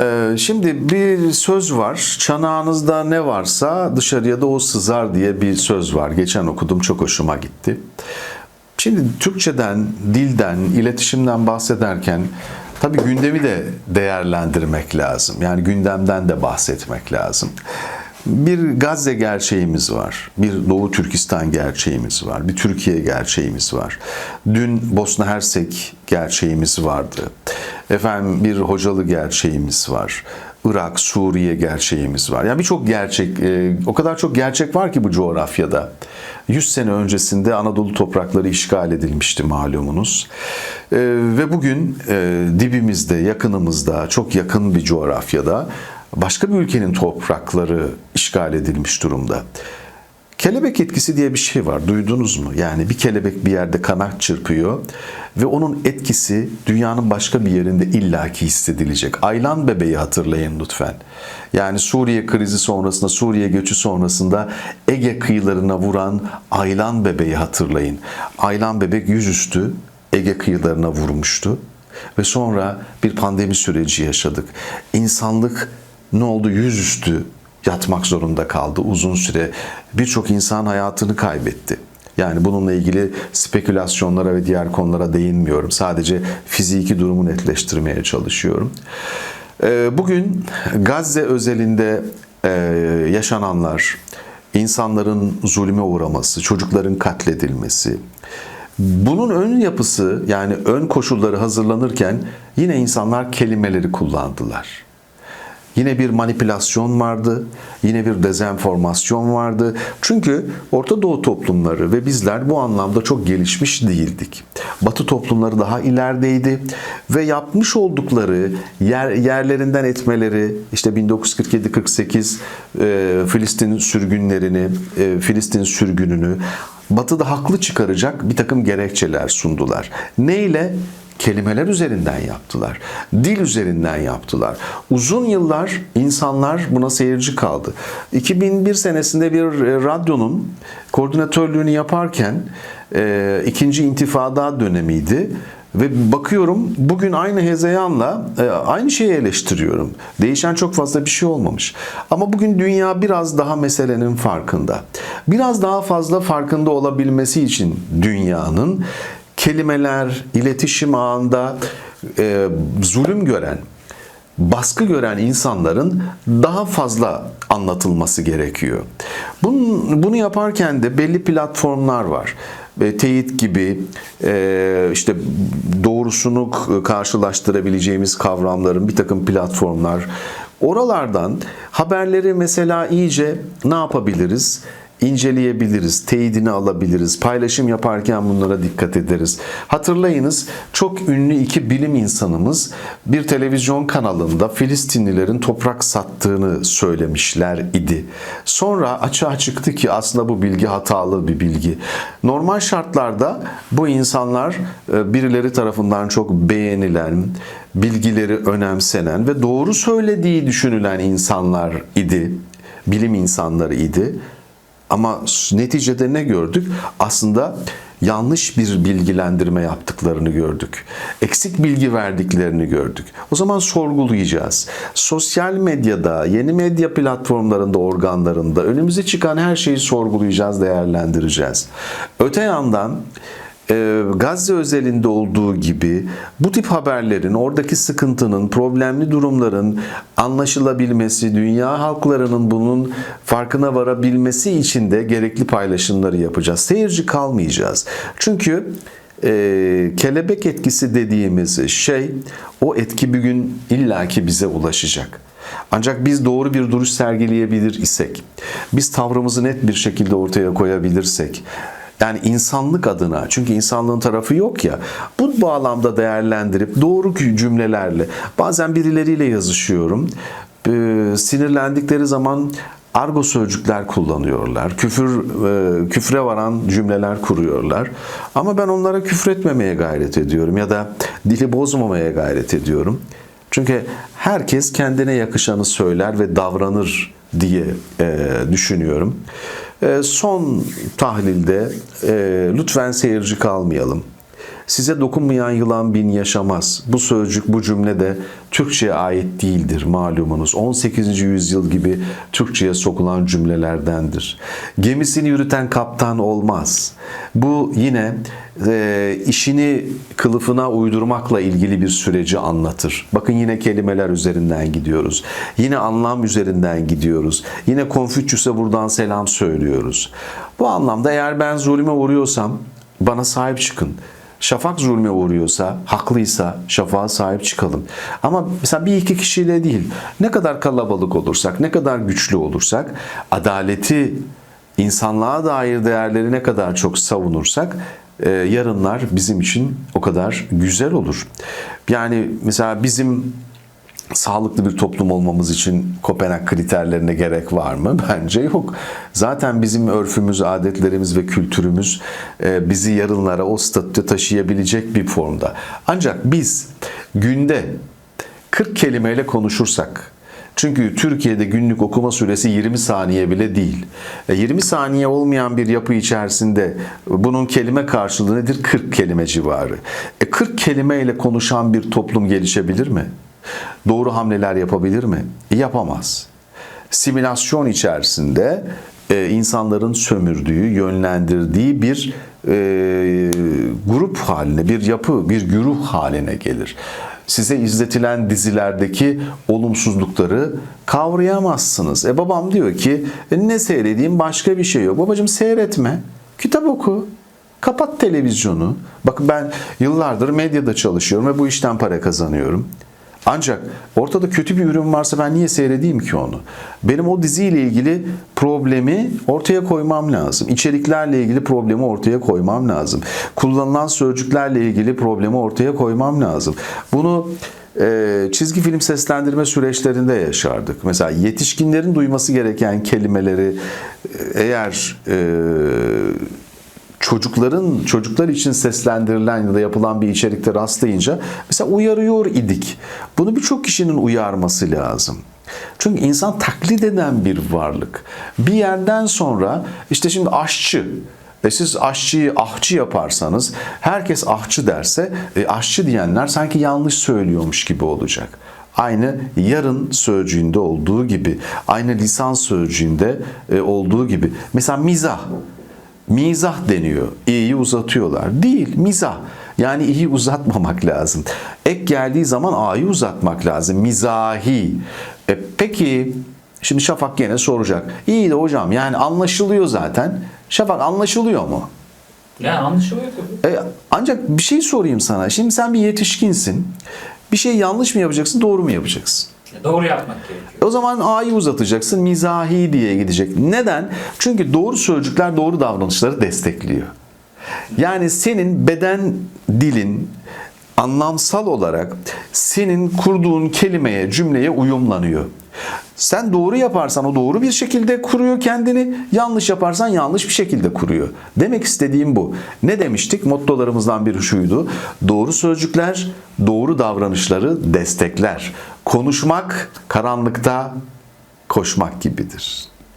Ee, Şimdi bir söz var. Çanağınızda ne varsa dışarıya da o sızar diye bir söz var. Geçen okudum çok hoşuma gitti. Şimdi Türkçeden, dilden, iletişimden bahsederken tabii gündemi de değerlendirmek lazım. Yani gündemden de bahsetmek lazım. Bir Gazze gerçeğimiz var. Bir Doğu Türkistan gerçeğimiz var. Bir Türkiye gerçeğimiz var. Dün Bosna Hersek gerçeğimiz vardı. Efendim bir Hocalı gerçeğimiz var. Irak, Suriye gerçeğimiz var. Yani birçok gerçek, e, o kadar çok gerçek var ki bu coğrafyada. 100 sene öncesinde Anadolu toprakları işgal edilmişti malumunuz. E, Ve bugün e, dibimizde, yakınımızda, çok yakın bir coğrafyada başka bir ülkenin toprakları işgal edilmiş durumda. Kelebek etkisi diye bir şey var. Duydunuz mu? Yani bir kelebek bir yerde kanat çırpıyor ve onun etkisi dünyanın başka bir yerinde illaki hissedilecek. Aylan bebeği hatırlayın lütfen. Yani Suriye krizi sonrasında, Suriye göçü sonrasında Ege kıyılarına vuran Aylan bebeği hatırlayın. Aylan bebek yüzüstü Ege kıyılarına vurmuştu ve sonra bir pandemi süreci yaşadık. İnsanlık ne oldu? Yüzüstü yatmak zorunda kaldı uzun süre. Birçok insan hayatını kaybetti. Yani bununla ilgili spekülasyonlara ve diğer konulara değinmiyorum. Sadece fiziki durumu netleştirmeye çalışıyorum. Ee, Bugün Gazze özelinde e, yaşananlar, insanların zulme uğraması, çocukların katledilmesi, bunun ön yapısı yani ön koşulları hazırlanırken yine insanlar kelimeleri kullandılar. Yine bir manipülasyon vardı, yine bir dezenformasyon vardı. Çünkü Orta Doğu toplumları ve bizler bu anlamda çok gelişmiş değildik. Batı toplumları daha ilerideydi ve yapmış oldukları yer, yerlerinden etmeleri işte 1947-48 e, Filistin sürgünlerini, e, Filistin sürgününü Batı'da haklı çıkaracak bir takım gerekçeler sundular. Ne ile? Kelimeler üzerinden yaptılar. Dil üzerinden yaptılar. Uzun yıllar insanlar buna seyirci kaldı. 2001 senesinde bir e, radyonun koordinatörlüğünü yaparken e, ikinci intifada dönemiydi. Ve bakıyorum bugün aynı hezeyanla e, aynı şeyi eleştiriyorum. Değişen çok fazla bir şey olmamış. Ama bugün dünya biraz daha meselenin farkında. Biraz daha fazla farkında olabilmesi için dünyanın kelimeler, iletişim ağında e, zulüm gören, baskı gören insanların daha fazla anlatılması gerekiyor. Bunun, bunu yaparken de belli platformlar var. E, teyit gibi e, işte doğrusunu karşılaştırabileceğimiz kavramların bir takım platformlar. Oralardan haberleri mesela iyice ne yapabiliriz? İnceleyebiliriz, teyidini alabiliriz, paylaşım yaparken bunlara dikkat ederiz. Hatırlayınız çok ünlü iki bilim insanımız bir televizyon kanalında Filistinlilerin toprak sattığını söylemişler idi. Sonra açığa çıktı ki aslında bu bilgi hatalı bir bilgi. Normal şartlarda bu insanlar e, birileri tarafından çok beğenilen, bilgileri önemsenen ve doğru söylediği düşünülen insanlar idi. Bilim insanları idi. Ama neticede ne gördük? Aslında yanlış bir bilgilendirme yaptıklarını gördük. Eksik bilgi verdiklerini gördük. O zaman sorgulayacağız. Sosyal medyada, yeni medya platformlarında, organlarında önümüze çıkan her şeyi sorgulayacağız, değerlendireceğiz. Öte yandan e, Gazze özelinde olduğu gibi bu tip haberlerin, oradaki sıkıntının, problemli durumların anlaşılabilmesi, dünya halklarının bunun farkına varabilmesi için de gerekli paylaşımları yapacağız. Seyirci kalmayacağız. Çünkü e, kelebek etkisi dediğimiz şey, o etki bir gün illaki bize ulaşacak. Ancak biz doğru bir duruş sergileyebilir isek, biz tavrımızı net bir şekilde ortaya koyabilirsek, yani insanlık adına çünkü insanlığın tarafı yok ya bu bağlamda değerlendirip doğru cümlelerle bazen birileriyle yazışıyorum ee, sinirlendikleri zaman argo sözcükler kullanıyorlar. Küfür e, küfre varan cümleler kuruyorlar. Ama ben onlara küfretmemeye gayret ediyorum ya da dili bozmamaya gayret ediyorum. Çünkü herkes kendine yakışanı söyler ve davranır diye e, düşünüyorum. E, son tahlilde e, lütfen seyirci kalmayalım. Size dokunmayan yılan bin yaşamaz. Bu sözcük, bu cümle de Türkçe'ye ait değildir malumunuz. 18. yüzyıl gibi Türkçe'ye sokulan cümlelerdendir. Gemisini yürüten kaptan olmaz. Bu yine e, işini kılıfına uydurmakla ilgili bir süreci anlatır. Bakın yine kelimeler üzerinden gidiyoruz. Yine anlam üzerinden gidiyoruz. Yine Konfüçyüs'e buradan selam söylüyoruz. Bu anlamda eğer ben zulüme uğruyorsam bana sahip çıkın. Şafak zulme uğruyorsa, haklıysa şafağa sahip çıkalım. Ama mesela bir iki kişiyle değil, ne kadar kalabalık olursak, ne kadar güçlü olursak, adaleti, insanlığa dair değerleri ne kadar çok savunursak, e, yarınlar bizim için o kadar güzel olur. Yani mesela bizim sağlıklı bir toplum olmamız için Kopenhag kriterlerine gerek var mı? Bence yok. Zaten bizim örfümüz, adetlerimiz ve kültürümüz e, bizi yarınlara o statüde taşıyabilecek bir formda. Ancak biz günde 40 kelimeyle konuşursak, çünkü Türkiye'de günlük okuma süresi 20 saniye bile değil. E, 20 saniye olmayan bir yapı içerisinde bunun kelime karşılığı nedir? 40 kelime civarı. E 40 kelimeyle konuşan bir toplum gelişebilir mi? Doğru hamleler yapabilir mi? Yapamaz. Simülasyon içerisinde e, insanların sömürdüğü, yönlendirdiği bir e, grup haline, bir yapı, bir güruh haline gelir. Size izletilen dizilerdeki olumsuzlukları kavrayamazsınız. E babam diyor ki "E, ne seyredeyim başka bir şey yok. Babacığım seyretme. Kitap oku. Kapat televizyonu. Bakın ben yıllardır medyada çalışıyorum ve bu işten para kazanıyorum. Ancak ortada kötü bir ürün varsa ben niye seyredeyim ki onu? Benim o diziyle ilgili problemi ortaya koymam lazım. İçeriklerle ilgili problemi ortaya koymam lazım. Kullanılan sözcüklerle ilgili problemi ortaya koymam lazım. Bunu e, çizgi film seslendirme süreçlerinde yaşardık. Mesela yetişkinlerin duyması gereken kelimeleri e, eğer e, çocukların çocuklar için seslendirilen ya da yapılan bir içerikte rastlayınca mesela uyarıyor idik. Bunu birçok kişinin uyarması lazım. Çünkü insan taklit eden bir varlık. Bir yerden sonra işte şimdi aşçı e siz aşçıyı ahçı yaparsanız herkes ahçı derse e, aşçı diyenler sanki yanlış söylüyormuş gibi olacak. Aynı yarın sözcüğünde olduğu gibi, aynı lisan sözcüğünde e, olduğu gibi. Mesela mizah. Mizah deniyor. İyiyi uzatıyorlar. Değil, mizah. Yani iyi uzatmamak lazım. Ek geldiği zaman a'yı uzatmak lazım. Mizahi. E, peki şimdi Şafak gene soracak. İyi de hocam yani anlaşılıyor zaten. Şafak anlaşılıyor mu? Yani anlaşılıyor. E, ancak bir şey sorayım sana. Şimdi sen bir yetişkinsin. Bir şey yanlış mı yapacaksın, doğru mu yapacaksın? Doğru yapmak gerekiyor. O zaman A'yı uzatacaksın, mizahi diye gidecek. Neden? Çünkü doğru sözcükler doğru davranışları destekliyor. Yani senin beden dilin anlamsal olarak senin kurduğun kelimeye, cümleye uyumlanıyor. Sen doğru yaparsan o doğru bir şekilde kuruyor kendini, yanlış yaparsan yanlış bir şekilde kuruyor. Demek istediğim bu. Ne demiştik? Mottolarımızdan biri şuydu. Doğru sözcükler doğru davranışları destekler. Konuşmak karanlıkta koşmak gibidir.